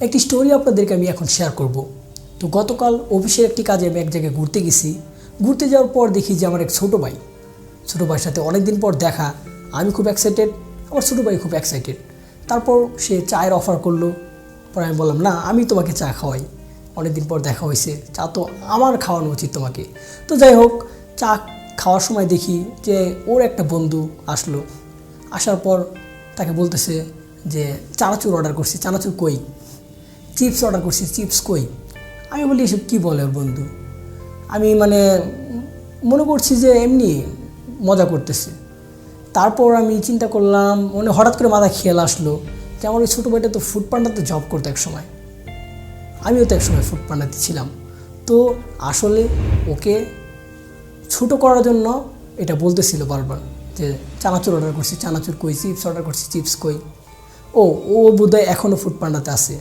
একটি স্টোরি আপনাদেরকে আমি এখন শেয়ার করব। তো গতকাল অফিসের একটি কাজে আমি এক জায়গায় ঘুরতে গেছি। ঘুরতে যাওয়ার পর দেখি যে আমার এক ছোটো ভাই, ছোটো ভাইয়ের সাথে অনেক দিন পর দেখা। আমি খুব এক্সাইটেড আমার ছোটো ভাই খুব এক্সাইটেড তারপর সে চায়ের অফার করল। পরে আমি বললাম, না, আমি তোমাকে চা খাওয়াই। অনেকদিন পর দেখা হয়েছে। চা তো আমার খাওয়ানো উচিত তোমাকে। তো যাই হোক, চা খাওয়ার সময় দেখি যে ওর একটা বন্ধু আসলো। আসার পর তাকে বলতেছে যে, চানাচুর অর্ডার করছি। চানাচুর কই? চিপস অর্ডার করছি, চিপস কই? আমি বলি, এসব কী বলে বন্ধু? আমি মানে মনে করছি যে এমনি মজা করতেছে। তারপর আমি চিন্তা করলাম মানে হঠাৎ করে মাথা খেয়াল আসলো যে আমার ওই ছোটো ভাইটা তো ফুড পান্ডাতে জব করতো এক সময় আমিও তো এক সময় ফুড পান্ডাতে ছিলাম। তো আসলে ওকে ছোটো করার জন্য এটা বলতেছিল বারবার যে, চানাচুর অর্ডার করছি, চানাচুর কই, চিপস অর্ডার করছি, চিপস কই? ও ও বোধহয় এখনও ফুড পান্ডাতে আছে।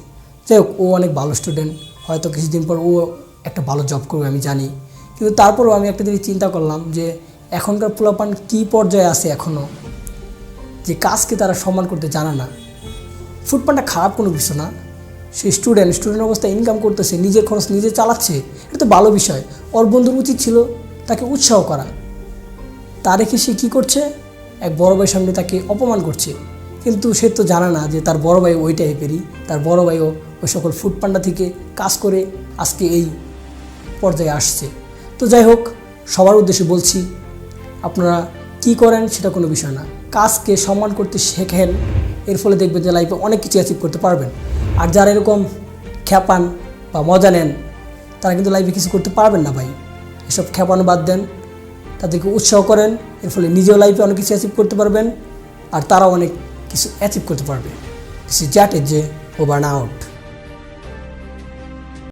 যাই হোক, ও অনেক ভালো স্টুডেন্ট হয়তো কিছুদিন পর ও একটা ভালো জব করবে, আমি জানি। কিন্তু তারপরেও আমি একটা জিনিস চিন্তা করলাম যে, এখনকার পোলাপান কী পর্যায়ে আছে এখনও যে কাজকে তারা সম্মান করতে জানে না। ফুড পান্ডা খারাপ কোনো কিছু না। সে স্টুডেন্ট স্টুডেন্ট অবস্থায় ইনকাম করতেছে, নিজের খরচ নিজে চালাচ্ছে, এটা তো ভালো বিষয়। ওর বন্ধুর উচিত ছিল তাকে উৎসাহ করা। তা রেখে সে কী করছে? এক বড় ভাইয়ের সামনে তাকে অপমান করছে। কিন্তু সে তো জানে না যে তার বড় ভাই ওই টাইপেরই তার বড় ভাইও ওই সকল ফুড পান্ডা থেকে কাজ করে আজকে এই পর্যায়ে আসছে। তো যাই হোক, সবার উদ্দেশ্যে বলছি, আপনারা কি করেন সেটা কোনো বিষয় না। কাজকে সম্মান করতে শেখেন, এর ফলে দেখবেন যে লাইফে অনেক কিছু অ্যাচিভ করতে পারবেন। আর যারা এরকম খ্যাপান বা মজা নেন, তারা কিন্তু লাইফে কিছু করতে পারবেন না ভাই। এসব খ্যাপানো বাদ দেন, তাদেরকে উৎসাহ করেন, এর ফলে নিজেও লাইফে অনেক কিছু অ্যাচিভ করতে পারবেন, আর তারাও অনেক কিছু অ্যাচিভ করতে পারবে। দিস ইজ জ্যাট ইজ যে ওভার আউট